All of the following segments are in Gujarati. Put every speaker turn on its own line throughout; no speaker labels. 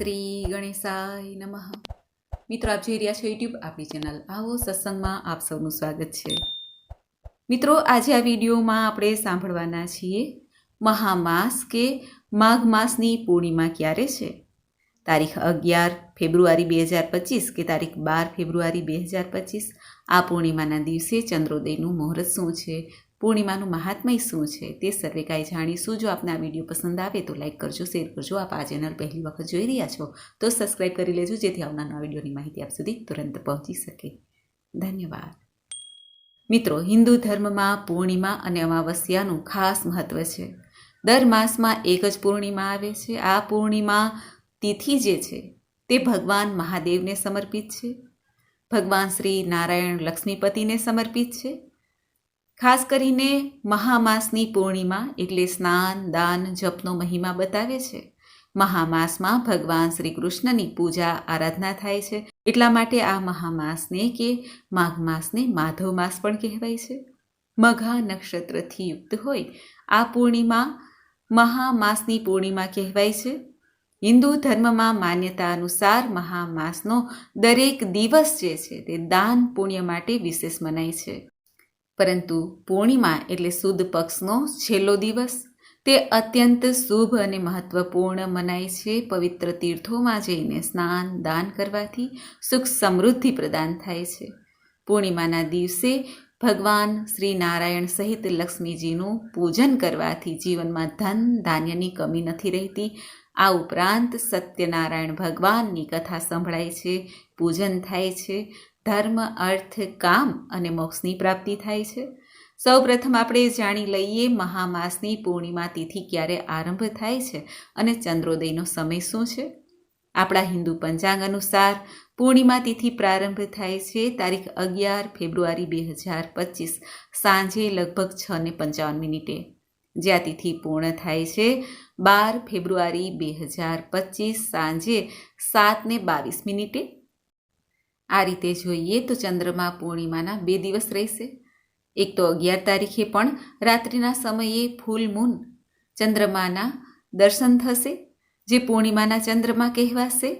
શ્રી ગણેશાય નમઃ. મિત્રો, આપ જોઈ રહ્યા છો યુટ્યુબ આપણી ચેનલ આવો સત્સંગમાં આપ સૌનું સ્વાગત છે. મિત્રો, આજે આ વિડીયોમાં આપણે સાંભળવાના છીએ, મહામાસ કે માઘ માસની પૂર્ણિમા ક્યારે છે? તારીખ અગિયાર ફેબ્રુઆરી બે હજાર પચીસ કે તારીખ બાર ફેબ્રુઆરી બે હજાર પચીસ? આ પૂર્ણિમાના દિવસે ચંદ્રોદયનું મુહૂર્ત શું છે? પૂર્ણિમાનું મહાત્મય શું છે તે સર્વે કાંઈ જાણીશું. જો આપને આ વીડિયો પસંદ આવે તો લાઇક કરજો, શેર કરજો. આપ આ ચેનલ પહેલી વખત જોઈ રહ્યા છો તો સબસ્ક્રાઈબ કરી લેજો, જેથી આવનારા વિડીયોની માહિતી આપ સુધી તુરંત પહોંચી શકે. ધન્યવાદ. મિત્રો, હિન્દુ ધર્મમાં પૂર્ણિમા અને અમાવસ્યાનું ખાસ મહત્વ છે. દર માસમાં એક જ પૂર્ણિમા આવે છે. આ પૂર્ણિમા તિથિ જે છે તે ભગવાન મહાદેવને સમર્પિત છે. ભગવાન શ્રી નારાયણ લક્ષ્મીપતિને સમર્પિત છે. ખાસ કરીને મહામાસની પૂર્ણિમા એટલે સ્નાન, દાન, જપનો મહિમા બતાવે છે. મહામાસમાં ભગવાન શ્રી કૃષ્ણની પૂજા, આરાધના થાય છે. એટલા માટે આ મહામાસને કે માઘ માસને માધવ માસ પણ કહેવાય છે. મઘા નક્ષત્રથી યુક્ત હોય, આ પૂર્ણિમા મહામાસની પૂર્ણિમા કહેવાય છે. હિન્દુ ધર્મમાં માન્યતા અનુસાર મહામાસનો દરેક દિવસ જે છે તે દાન પુણ્ય માટે વિશેષ મનાય છે. પરંતુ પૂર્ણિમા એટલે સુદ પક્ષનો છેલ્લો દિવસ. તે અત્યંત શુભ અને મહત્વપૂર્ણ મનાય છે. પવિત્ર તીર્થોમાં જઈને સ્નાન, દાન કરવાથી સુખ સમૃદ્ધિ પ્રદાન થાય છે. પૂર્ણિમાના દિવસે ભગવાન શ્રી નારાયણ સહિત લક્ષ્મીજીનું પૂજન કરવાથી જીવનમાં ધન ધાન્યની કમી નથી રહેતી. આ ઉપરાંત સત્યનારાયણ ભગવાનની કથા સંભળાય છે. પૂજન થાય છે. ધર્મ, અર્થ, કામ અને મોક્ષની પ્રાપ્તિ થાય છે. સૌ પ્રથમ આપણે જાણી લઈએ મહામાસની પૂર્ણિમા તિથિ ક્યારે આરંભ થાય છે અને ચંદ્રોદયનો સમય શું છે. આપણા હિન્દુ પંચાંગ અનુસાર પૂર્ણિમા તિથિ પ્રારંભ થાય છે તારીખ અગિયાર ફેબ્રુઆરી બે હજાર પચીસ સાંજે લગભગ છ ને પંચાવન મિનિટે. જ્યાં તિથિ પૂર્ણ થાય છે બાર ફેબ્રુઆરી બે હજાર પચીસ સાંજે સાત ને બાવીસ મિનિટે. આ રીતે જોઈએ તો ચંદ્રમા પૂર્ણિમાના બે દિવસ રહેશે. એક તો અગિયાર તારીખે પણ રાત્રિના સમયે ફૂલ મૂન ચંદ્રમાના દર્શન થશે, જે પૂર્ણિમાના ચંદ્રમા કહેવાશે.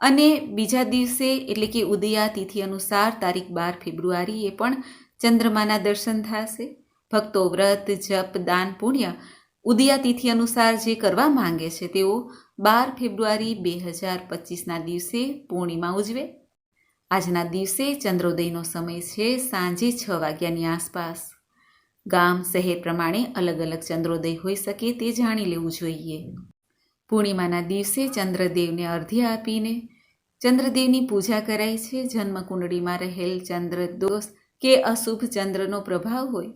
અને બીજા દિવસે એટલે કે ઉદયા તિથિ અનુસાર તારીખ બાર ફેબ્રુઆરીએ પણ ચંદ્રમાના દર્શન થશે. ભક્તો વ્રત, જપ, દાન, પુણ્ય ઉદયા તિથિ અનુસાર જે કરવા માંગે છે તેઓ બાર ફેબ્રુઆરી બે હજાર પચીસના દિવસે પૂર્ણિમા ઉજવે. આજના દિવસે ચંદ્રોદયનો સમય છે સાંજે છ વાગ્યાની આસપાસ. ગામ, શહેર પ્રમાણે અલગ અલગ ચંદ્રોદય હોઈ શકે તે જાણી લેવું જોઈએ. પૂર્ણિમાના દિવસે ચંદ્રદેવને અર્ધ્ય આપીને ચંદ્રદેવની પૂજા કરાય છે. જન્મકુંડળીમાં રહેલ ચંદ્ર દોષ કે અશુભ ચંદ્રનો પ્રભાવ હોય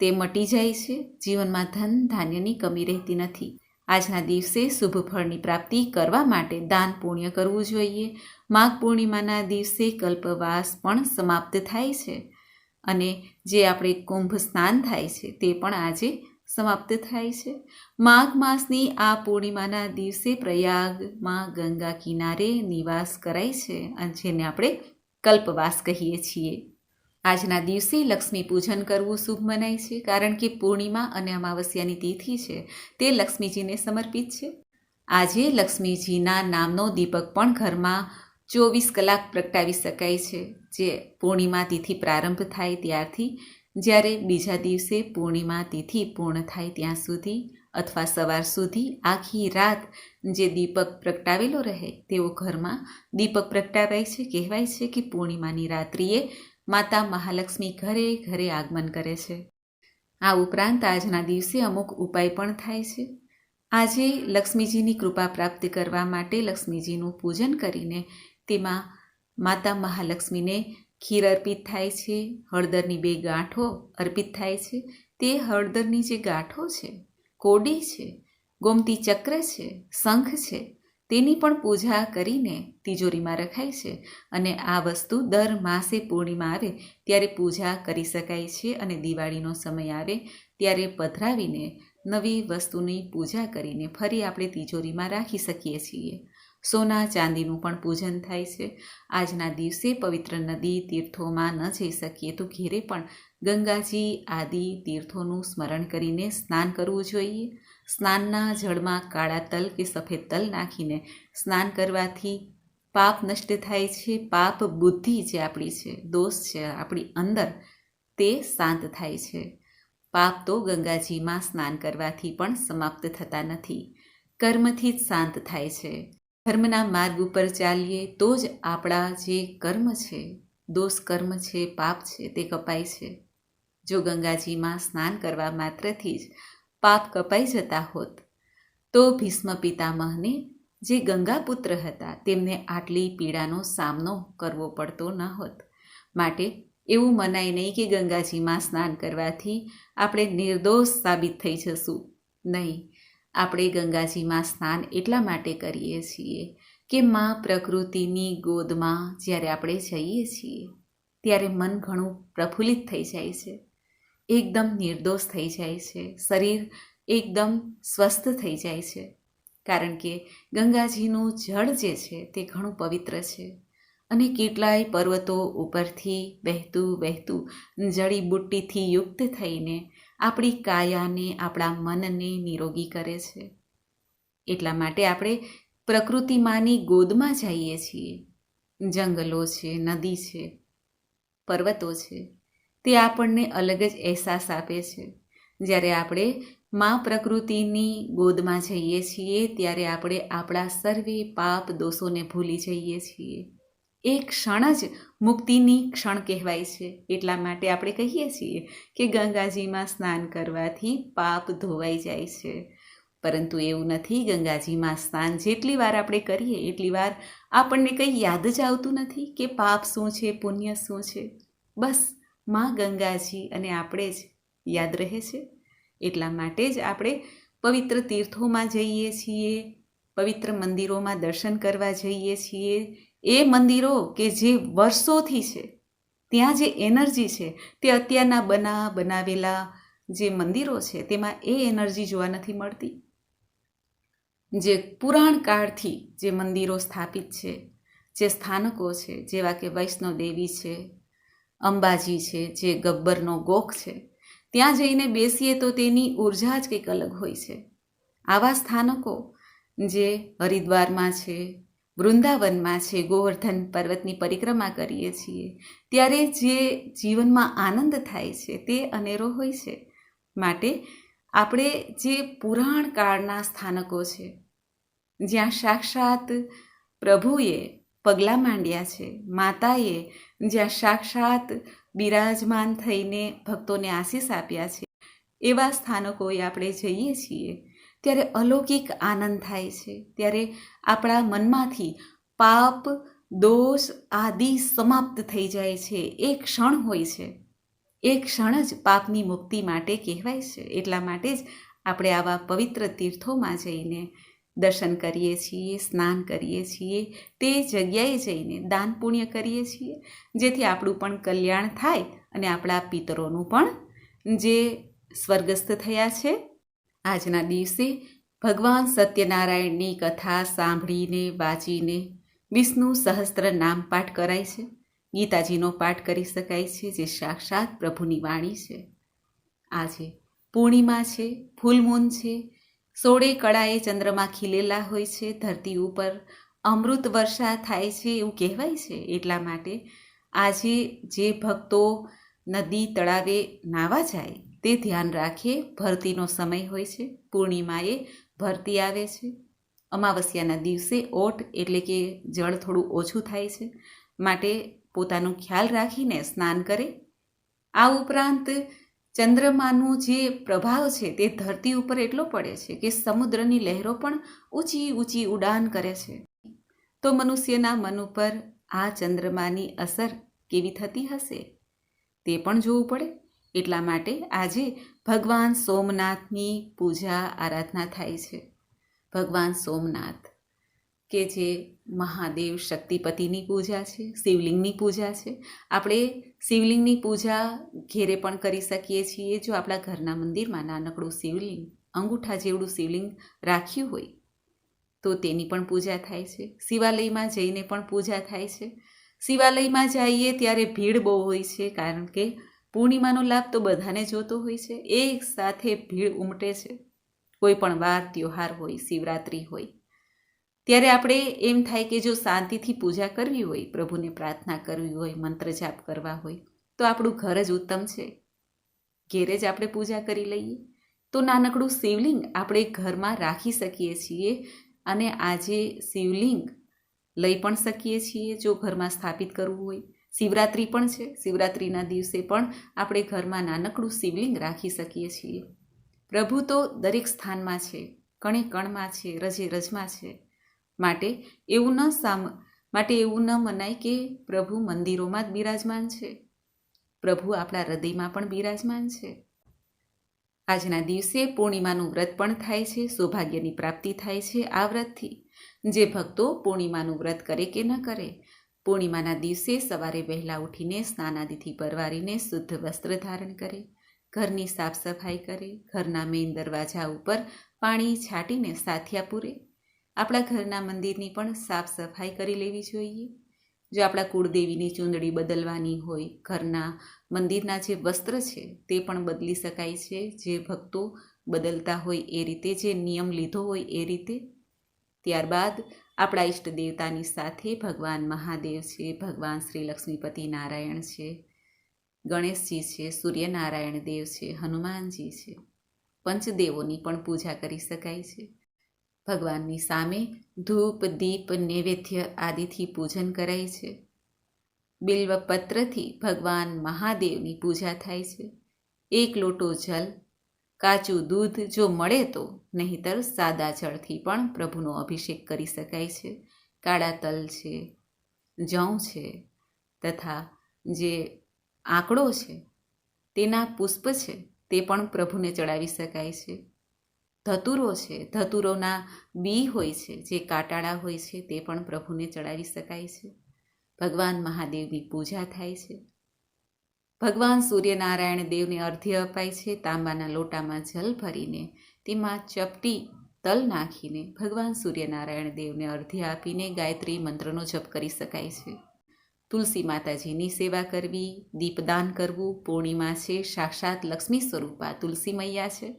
તે મટી જાય છે. જીવનમાં ધન ધાન્યની કમી રહેતી નથી. આજના દિવસે શુભ ફળની પ્રાપ્તિ કરવા માટે દાન પુણ્ય કરવું જોઈએ. માઘ પૂર્ણિમાના દિવસે કલ્પવાસ પણ સમાપ્ત થાય છે અને જે આપણે કુંભ સ્નાન થાય છે તે પણ આજે સમાપ્ત થાય છે. માઘ માસની આ પૂર્ણિમાના દિવસે પ્રયાગમાં ગંગા કિનારે નિવાસ કરાય છે અને જેને આપણે કલ્પવાસ કહીએ છીએ. આજના દિવસે લક્ષ્મી પૂજન કરવું શુભ મનાય છે કારણ કે પૂર્ણિમા અને અમાવસ્યાની તિથિ છે તે લક્ષ્મીજીને સમર્પિત છે. આજે લક્ષ્મીજીના નામનો દીપક પણ ઘરમાં ચોવીસ કલાક પ્રગટાવી શકાય છે, જે પૂર્ણિમા તિથિ પ્રારંભ થાય ત્યારથી, જ્યારે બીજા દિવસે પૂર્ણિમા તિથિ પૂર્ણ થાય ત્યાં સુધી અથવા સવાર સુધી આખી રાત જે દીપક પ્રગટાવેલો રહે તેવો ઘરમાં દીપક પ્રગટાવાય છે, કહેવાય છે કે પૂર્ણિમાની રાત્રિએ માતા મહાલક્ષ્મી ઘરે ઘરે આગમન કરે છે. આ ઉપરાંત આજના દિવસે અમુક ઉપાય પણ થાય છે. આજે લક્ષ્મીજીની કૃપા પ્રાપ્ત કરવા માટે લક્ષ્મીજીનું પૂજન કરીને તેમાં માતા મહાલક્ષ્મીને ખીર અર્પિત થાય છે, હળદરની બે ગાંઠો અર્પિત થાય છે. તે હળદરની જે ગાંઠો છે, કોડી છે, ગોમતી ચક્ર છે, શંખ છે, તેની પણ પૂજા કરીને તિજોરીમાં રખાય છે અને આ વસ્તુ દર માસે પૂર્ણિમા આવે ત્યારે પૂજા કરી શકાય છે અને દિવાળીનો સમય આવે ત્યારે પધરાવીને નવી વસ્તુની પૂજા કરીને ફરી આપણે તિજોરીમાં રાખી શકીએ છીએ. સોના ચાંદીનું પણ પૂજન થાય છે. આજના દિવસે પવિત્ર નદી તીર્થોમાં ન જઈ શકીએ તો ઘેરે પણ ગંગાજી આદિ તીર્થોનું સ્મરણ કરીને સ્નાન કરવું જોઈએ. સ્નાનના જળમાં કાળા તલ કે સફેદ તલ નાખીને સ્નાન કરવાથી પાપ નષ્ટ થાય છે. પાપ બુદ્ધિ જે આપણી છે, દોષ છે, આપણી અંદર તે શાંત થાય છે. પાપ તો ગંગાજીમાં સ્નાન કરવાથી પણ સમાપ્ત થતા નથી. કર્મથી જ શાંત થાય છે. ધર્મના માર્ગ ઉપર ચાલીએ તો જ આપણા જે કર્મ છે દોષ કર્મ છે, પાપ છે તે કપાય છે. જો ગંગાજીમાં સ્નાન કરવા માત્રથી જ પાપ કપાઈ જતા હોત, તો ભીષ્મ પિતામહને જે ગંગાપુત્ર હતા તેમને આટલી પીડાનો સામનો કરવો પડતો ન હોત. માટે એવું મનાય નહીં કે ગંગાજીમાં સ્નાન કરવાથી આપણે નિર્દોષ સાબિત થઈ જશું. નહીં આપણે ગંગાજીમાં સ્નાન એટલા માટે કરીએ છીએ કે માં પ્રકૃતિની ગોદમાં જ્યારે આપણે જઈએ છીએ, ત્યારે મન ઘણું પ્રફુલ્લિત થઈ જાય છે. એકદમ નિર્દોષ થઈ જાય છે. શરીર એકદમ સ્વસ્થ થઈ જાય છે. કારણ કે ગંગાજીનું જળ જે છે તે ઘણું પવિત્ર છે અને કેટલાય પર્વતો ઉપરથી વહેતું વહેતું જડીબુટ્ટીથી યુક્ત થઈને આપણી કાયાને, આપણા મનને નિરોગી કરે છે. એટલા માટે આપણે પ્રકૃતિમાંની ગોદમાં જઈએ છીએ. જંગલો છે, નદી છે, પર્વતો છે. તે આપણને અલગ જ અહેસાસ આપે છે. જ્યારે આપણે મા પ્રકૃતિની ગોદમાં જઈએ છીએ, ત્યારે આપણે આપણા સર્વે પાપ દોષોને ભૂલી જઈએ છીએ. એ ક્ષણ જ મુક્તિની ક્ષણ કહેવાય છે. એટલા માટે આપણે કહીએ છીએ કે ગંગાજીમાં સ્નાન કરવાથી પાપ ધોવાઈ જાય છે. પરંતુ એવું નથી, ગંગાજીમાં સ્નાન જેટલી વાર આપણે કરીએ, એટલી વાર આપણને કંઈ યાદ જ આવતું નથી કે પાપ શું છે, પુણ્ય શું છે. બસ, માં ગંગાજી અને આપણે જ યાદ રહે છે. એટલા માટે જ આપણે પવિત્ર તીર્થોમાં જઈએ છીએ, પવિત્ર મંદિરોમાં દર્શન કરવા જઈએ છીએ એ મંદિરો કે જે વર્ષોથી છે, ત્યાં જે એનર્જી છે, તે અત્યારના બના બનાવેલા જે મંદિરો છે, તેમાં એ એનર્જી જોવા નથી મળતી. જે પુરાણ કાળથી જે મંદિરો સ્થાપિત છે, જે સ્થાનકો છે, જેવા કે વૈષ્ણવ દેવી છે, અંબાજી છે, જે ગબ્બરનો ગોખ છે, ત્યાં જઈને બેસીએ તો તેની ઊર્જા જ કંઈક અલગ હોય છે. આવા સ્થાનકો જે હરિદ્વારમાં છે વૃંદાવનમાં છે, ગોવર્ધન પર્વતની પરિક્રમા કરીએ છીએ. ત્યારે જે જીવનમાં આનંદ થાય છે, તે અનેરો હોય છે. માટે આપણે જે પુરાણ કાળના સ્થાનકો છે, જ્યાં સાક્ષાત પ્રભુએ પગલાં માંડ્યા છે, માતાએ જ્યાં સાક્ષાત બિરાજમાન થઈને ભક્તોને આશીષ આપ્યા છે, એવા સ્થાનકોએ આપણે જઈએ છીએ. ત્યારે અલૌકિક આનંદ થાય છે. ત્યારે આપણા મનમાંથી પાપ, દોષ આદિ સમાપ્ત થઈ જાય છે. એ ક્ષણ હોય છે. એ ક્ષણ જ પાપની મુક્તિ માટે કહેવાય છે. એટલા માટે જ આપણે આવા પવિત્ર તીર્થોમાં જઈને દર્શન કરીએ છીએ, સ્નાન કરીએ છીએ, તે જગ્યાએ જઈને દાન પુણ્ય કરીએ છીએ. જેથી આપણું પણ કલ્યાણ થાય અને આપણા પિતરોનું પણ જે સ્વર્ગસ્થ થયા છે આજના દિવસે ભગવાન સત્યનારાયણની કથા સાંભળીને, વાંચીને વિષ્ણુ સહસ્ત્ર નામ પાઠ કરાય છે. ગીતાજીનો પાઠ કરી શકાય છે, જે સાક્ષાત પ્રભુની વાણી છે. આજે પૂર્ણિમા છે, ફૂલમૂન છે, સોળે કળાએ ચંદ્રમા ખીલેલા હોય છે, ધરતી ઉપર અમૃત વર્ષા થાય છે એવું કહેવાય છે. એટલા માટે આજે જે ભક્તો નદી તળાવે નાવા જાય તે ધ્યાન રાખીએ. ભરતીનો સમય હોય છે. પૂર્ણિમાએ ભરતી આવે છે. અમાવસ્યાના દિવસે ઓટ એટલે કે જળ થોડું ઓછું થાય છે. માટે પોતાનો ખ્યાલ રાખીને સ્નાન કરે. આ ઉપરાંત ચંદ્રમાનું જે પ્રભાવ છે તે ધરતી ઉપર એટલો પડે છે કે સમુદ્રની લહેરો પણ ઊંચી ઊંચી ઉડાન કરે છે. તો મનુષ્યના મન ઉપર આ ચંદ્રમાની અસર કેવી થતી હશે? તે પણ જોવું પડે. એટલા માટે આજે ભગવાન સોમનાથની પૂજા આરાધના થાય છે. ભગવાન સોમનાથ, કે જે મહાદેવ શક્તિપતિની પૂજા છે, શિવલિંગની પૂજા છે. આપણે શિવલિંગની પૂજા ઘેરે પણ કરી શકીએ છીએ જો આપણા ઘરના મંદિરમાં નાનકડું શિવલિંગ, અંગૂઠા જેવડું શિવલિંગ રાખ્યું હોય, તો તેની પણ પૂજા થાય છે. શિવાલયમાં જઈને પણ પૂજા થાય છે. શિવાલયમાં જઈએ ત્યારે ભીડ બહુ હોય છે, કારણ કે પૂર્ણિમાનો લાભ તો બધાને જોતો હોય છે. એક સાથે ભીડ ઉમટે છે. કોઈ પણ વાર ત્યોહાર હોય, શિવરાત્રિ હોય. ત્યારે આપણે એમ થાય કે જો શાંતિથી પૂજા કરવી હોય, પ્રભુને પ્રાર્થના કરવી હોય, મંત્ર જાપ કરવા હોય, તો આપણું ઘર જ ઉત્તમ છે. ઘેરે જ આપણે પૂજા કરી લઈએ. તો નાનકડું શિવલિંગ આપણે ઘરમાં રાખી શકીએ છીએ અને આજે શિવલિંગ લઈ પણ શકીએ છીએ જો ઘરમાં સ્થાપિત કરવું હોય. શિવરાત્રિ પણ છે. શિવરાત્રિના દિવસે પણ આપણે ઘરમાં નાનકડું શિવલિંગ રાખી શકીએ છીએ. પ્રભુ તો દરેક સ્થાનમાં છે. કણે કણમાં છે, રજે રજમાં છે. માટે એવું ન સામ, માટે એવું ન મનાય કે પ્રભુ મંદિરોમાં જ બિરાજમાન છે. પ્રભુ આપણા હૃદયમાં પણ બિરાજમાન છે. આજના દિવસે પૂર્ણિમાનું વ્રત પણ થાય છે. સૌભાગ્યની પ્રાપ્તિ થાય છે આ વ્રતથી. જે ભક્તો પૂર્ણિમાનું વ્રત કરે કે ન કરે પૂર્ણિમાના દિવસે સવારે વહેલા ઉઠીને સ્નાનાદિથી પરવારીને શુદ્ધ વસ્ત્ર ધારણ કરે, ઘરની સાફ સફાઈ કરે, ઘરના મેઇન દરવાજા ઉપર પાણી છાંટીને સાથિયા પૂરે. આપણા ઘરના મંદિરની પણ સાફ સફાઈ કરી લેવી જોઈએ. જો આપણા કુળદેવીની ચૂંદડી બદલવાની હોય, ઘરના મંદિરના જે વસ્ત્ર છે તે પણ બદલી શકાય છે. જે ભક્તો બદલતા હોય એ રીતે, જે નિયમ લીધો હોય એ રીતે. ત્યારબાદ આપણા ઈષ્ટ દેવતાની સાથે ભગવાન મહાદેવ છે, ભગવાન શ્રી લક્ષ્મીપતિ નારાયણ છે, ગણેશજી છે, સૂર્યનારાયણ દેવ છે, હનુમાનજી છે. પંચદેવોની પણ પૂજા કરી શકાય છે. ભગવાનની સામે ધૂપ, દીપ, નૈવેદ્ય આદિથી પૂજન કરાય છે. બિલ્વપત્રથી ભગવાન મહાદેવની પૂજા થાય છે. એક લોટો જલ કાચું દૂધ જો મળે તો, નહીંતર સાદા જળથી પણ પ્રભુનો અભિષેક કરી શકાય છે. કાળા તલ છે જવ છે, તથા જે આંકડો છે, તેના પુષ્પ છે, તે પણ પ્રભુને ચડાવી શકાય છે. ધતુરો છે, ધતુરોના બી હોય છે, જે કાટાળા હોય છે, તે પણ પ્રભુને ચડાવી શકાય છે. ભગવાન મહાદેવની પૂજા થાય છે. ભગવાન સૂર્યનારાયણ દેવને અર્ધ્ય અપાય છે, તાંબાના લોટામાં જલ ભરીને તેમાં ચપટી તલ નાખીને ભગવાન સૂર્યનારાયણ દેવને અર્ધ્ય આપીને ગાયત્રી મંત્રનો જપ કરી શકાય છે. તુલસી માતાજીની સેવા કરવી, દીપદાન કરવું, પૂર્ણિમા છે, સાક્ષાત લક્ષ્મી સ્વરૂપા તુલસી મૈયા છે,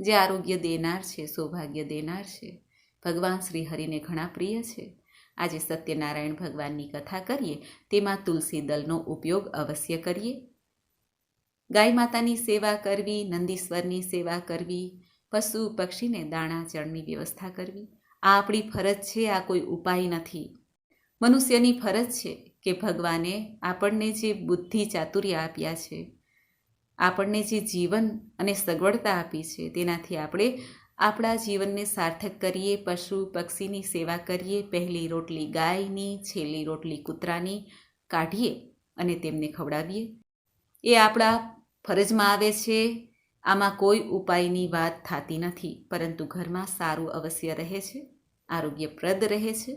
જે આરોગ્ય દેનાર છે, સૌભાગ્ય દેનાર છે. ભગવાન શ્રી હરિને ઘણા પ્રિય છે. આજે સત્યનારાયણ ભગવાનની કથા કરીએ, તેમાં તુલસી દલનો ઉપયોગ અવશ્ય કરીએ. ગાય માતાની સેવા કરવી, નંદીશ્વરની સેવા કરવી, પશુ પક્ષીને દાણા ચણની વ્યવસ્થા કરવી, આ આપણી ફરજ છે, આ કોઈ ઉપાય નથી. મનુષ્યની ફરજ છે કે ભગવાને આપણને જે બુદ્ધિ ચાતુર્ય આપ્યા છે, આપણને જે જીવન અને સગવડતા આપી છે, તેનાથી આપણે આપણા જીવનને સાર્થક કરીએ, પશુ પક્ષીની સેવા કરીએ, પહેલી રોટલી ગાયની, છેલ્લી રોટલી કૂતરાની કાઢીએ અને તેમને ખવડાવીએ. એ આપણા ફરજમાં આવે છે? આમાં કોઈ ઉપાયની વાત થતી નથી, પરંતુ ઘરમાં સારું અવશ્ય રહે છે, આરોગ્યપ્રદ રહે છે.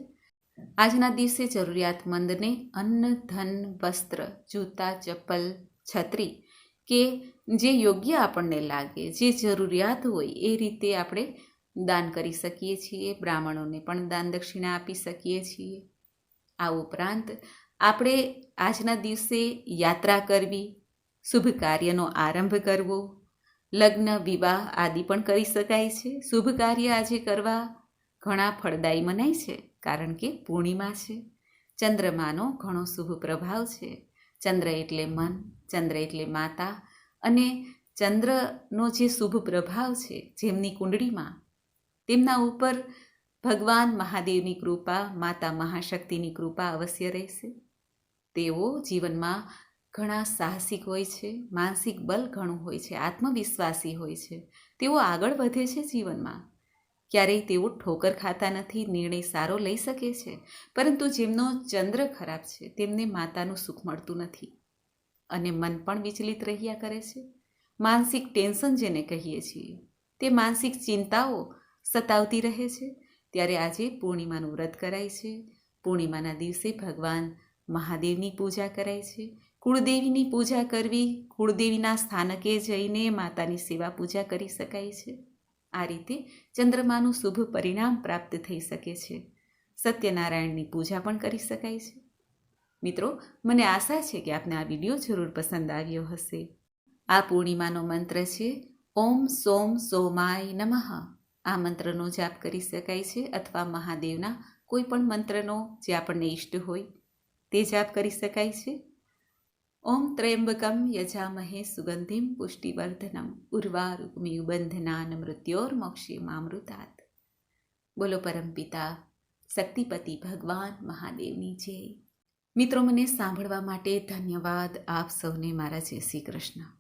આજના દિવસે જરૂરિયાતમંદને અન્ન, ધન, વસ્ત્ર, જૂતા, ચપ્પલ, છત્રી કે જે યોગ્ય આપણને લાગે, જે જરૂરિયાત હોય એ રીતે આપણે દાન કરી શકીએ છીએ, બ્રાહ્મણોને પણ દાન દક્ષિણા આપી શકીએ છીએ. આ ઉપરાંત, આપણે આજના દિવસે યાત્રા કરવી શુભ કાર્યનો આરંભ કરવો. લગ્ન, વિવાહ આદિ પણ કરી શકાય છે. શુભ કાર્ય આજે કરવા ઘણા ફળદાયી મનાય છે, કારણ કે પૂર્ણિમા છે. ચંદ્રમાનો ઘણો શુભ પ્રભાવ છે. ચંદ્ર એટલે મન, ચંદ્ર એટલે માતા અને ચંદ્રનો જે શુભ પ્રભાવ છે, જેમની કુંડળીમાં, તેમના ઉપર ભગવાન મહાદેવની કૃપા, માતા મહાશક્તિની કૃપા અવશ્ય રહેશે. તેઓ જીવનમાં ઘણા સાહસિક હોય છે, માનસિક બલ ઘણું હોય છે, આત્મવિશ્વાસી હોય છે. તેઓ આગળ વધે છે જીવનમાં. ક્યારેય તેઓ ઠોકર ખાતા નથી, નિર્ણય સારો લઈ શકે છે, પરંતુ જેમનો ચંદ્ર ખરાબ છે, તેમને માતાનું સુખ મળતું નથી. અને મન પણ વિચલિત રહ્યા કરે છે. માનસિક ટેન્શન જેને કહીએ છીએ, તે માનસિક ચિંતાઓ સતાવતી રહે છે. ત્યારે આજે પૂર્ણિમાનું વ્રત કરાય છે. પૂર્ણિમાના દિવસે ભગવાન મહાદેવની પૂજા કરાય છે. કુળદેવીની પૂજા કરવી, કુળદેવીના સ્થાનકે જઈને માતાની સેવા પૂજા કરી શકાય છે. આ રીતે ચંદ્રમાનું શુભ પરિણામ પ્રાપ્ત થઈ શકે છે. સત્યનારાયણની પૂજા પણ કરી શકાય છે. મિત્રો, મને આશા છે કે આપને આ વીડિયો જરૂર પસંદ આવ્યો હશે. આ પૂર્ણિમાનો મંત્ર છે, ઓમ સોમ સોમાય નમઃ આ મંત્રનો જાપ કરી શકાય છે અથવા મહાદેવના કોઈ પણ મંત્રનો જે આપણને ઈષ્ટ હોય, તે જાપ કરી શકાય છે. ઓમ ત્રયંબકમ યજામહે સુગંધિમ પુષ્ટિવર્ધનમ ઉર્વારુકમિયુબંધનાન મૃત્યોર્મોક્ષીમામૃતાત બોલો પરમપિતા શક્તિપતિ ભગવાન મહાદેવની જય મિત્રો મને સાંભળવા માટે ધન્યવાદ આપ સૌને મારા જય શ્રી કૃષ્ણ.